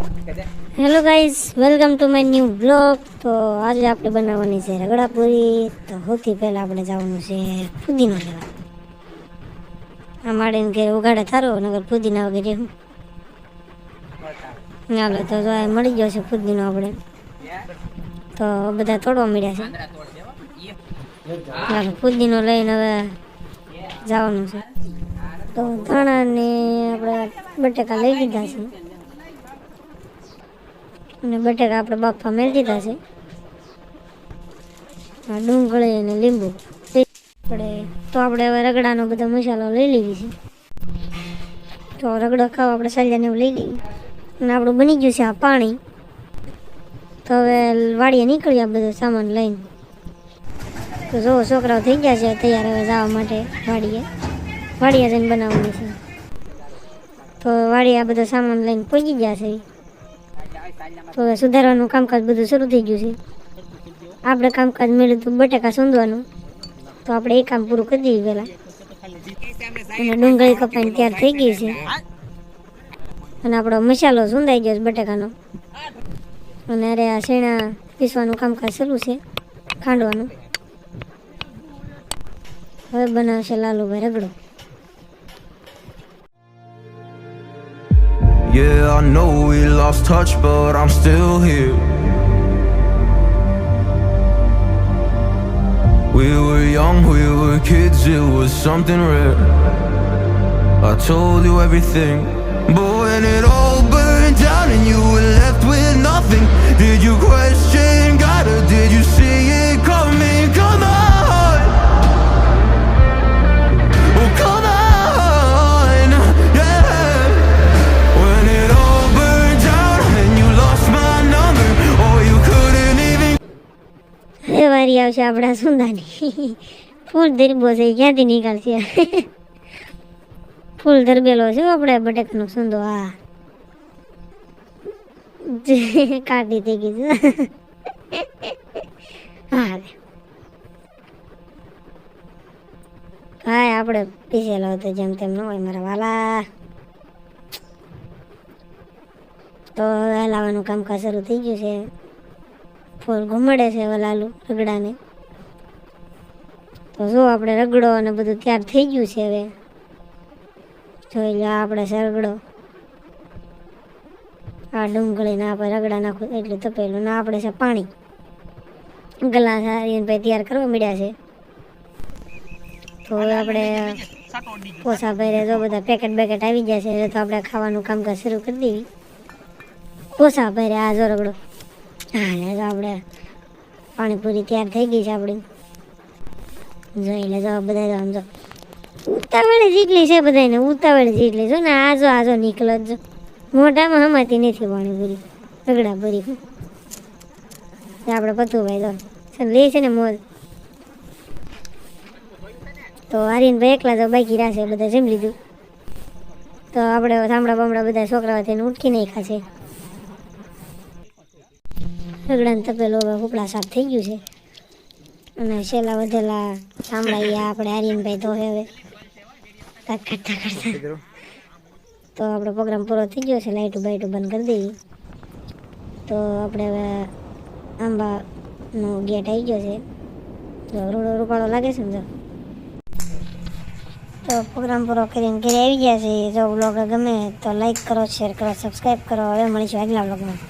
Hello guys welcome to my new blog તો આજે આપણે બનાવવાની છે રગડાપુરી. તો સૌથી પહેલાં આપણે જવાનું છે ફુદીનો લેવા આ માળીને ઘેર ઉગાડે થારો નગર ફુદીના વગેરે હું. ચાલો તો મળી ગયો છે ફુદીનો આપણે. તો બધા તોડવા મળ્યા છે. ચાલો ફુદીનો લઈને હવે જવાનું છે. તો ધાણા ને આપણે બટેકા લઈ લીધા છે. અને બટેકા આપણે બાફા મેળ દીધા છે. ડુંગળી અને લીંબુ. આપણે, તો આપણે હવે રગડાનો બધો મસાલો લઈ લીધી છે. તો રગડો ખાવા આપણે સળિયાને એવું લઈ લઈએ. અને આપણું બની ગયું છે આ પાણી. તો હવે વાડીએ નીકળીએ બધો સામાન લઈને. તો જો છોકરાઓ થઈ ગયા છે, તૈયાર હવે જવા માટે વાડીએ વાડીએ જઈને બનાવવાનું છે. તો વાડીએ આ બધો સામાન લઈને પહોંચી ગયા છે. તો સુધારવાનું કામકાજ બધું શરૂ થઈ ગયું છે. આપણે કામકાજ મળ્યું હતું બટાકા સૂંધવાનું. તો આપણે એ કામ પૂરું કરી દઈએ પહેલાં. અને ડુંગળી કપાઈને તૈયાર થઈ ગઈ છે. અને આપણો મસાલો સૂંધાઈ ગયો છે બટાકાનો. અને અરે આ શેણા પીસવાનું કામકાજ શરૂ છે, ખાંડવાનું. હવે બનાવશે લાલુભાઈ રગડો. Yeah, I know we lost touch, but I'm still here. We were young, we were kids, it was something rare. I told you everything, but when it all burned down and you were વારી આવશે આપણા સુંદાની. ફૂલ ધરબો છે, ક્યાંથી નીકળશે? ફૂલ ધરબેલો છે આપણે બટેકાનો સુંદો, હા. કાઢી થઈ ગઈ છે. હા હા, આપણે પીસેલો હતો જેમ તેમ ન હોય મારા વાલા. તો હલાવાનું કામકાજ શરૂ થઈ ગયું છે. ફૂલ ઘુમડે છે હવે લાલુ, રગડાને. તો જો આપણે રગડો અને બધું તૈયાર થઈ ગયું છે હવે. જોઈ લો આપણે છે રગડો. આ ડુંગળી ના આપણે રગડા નાખું, એટલું તપેલું. ના આપણે છે પાણી. ગલાસ આર્યન ભાઈ તૈયાર કરવા મળ્યા છે. તો હવે આપણે પોસા ભાઈ જો બધા પેકેટ બેકેટ આવી ગયા છે તો આપણે ખાવાનું કામકાજ શરૂ કરી દેવી. પોસા ભાઈ આ જો રગડો. હા તો આપણે પાણીપુરી તૈયાર થઈ ગઈ છે આપણી. જોઈ લે, જો બધા જો આમ જો. ઉતાવળે જેટલી છે બધાને ઉતાવળે જેટલી જો ને આજો આજો નીકળો જ મોઢામાં હમાતી નથી પાણીપુરી. રગડા પૂરી આપણે પતું ભાઈ તો લે છે ને મોજ. તો આર્યનભાઈ એકલા તો બાકી રહેશે બધા જમી લીધું. તો આપણે સાંભળા બામડા બધા છોકરાઓ થઈને ઉટકી નહીં છે. રગડાને તપેલો હવે ઉપડા સાફ થઈ ગયું છે. અને છેલ્લા વધેલા સાંભળાઈએ આપણે આર્યનભાઈ તો હવે. કરતા કરતા. તો આપણો પ્રોગ્રામ પૂરો થઈ ગયો છે લાઇટું બાઇટું બંધ કરી દઈએ. તો આપણે હવે આંબાનો ગેટ આવી ગયો છે. તો રૂડો રૂપાળો લાગે છે ને તો પ્રોગ્રામ પૂરો કરીને ઘરે આવી ગયા છે. જો બ્લોગ ગમે તો લાઈક કરો શેર કરો સબસ્ક્રાઈબ કરો. હવે મળીશું આગલા બ્લોગમાં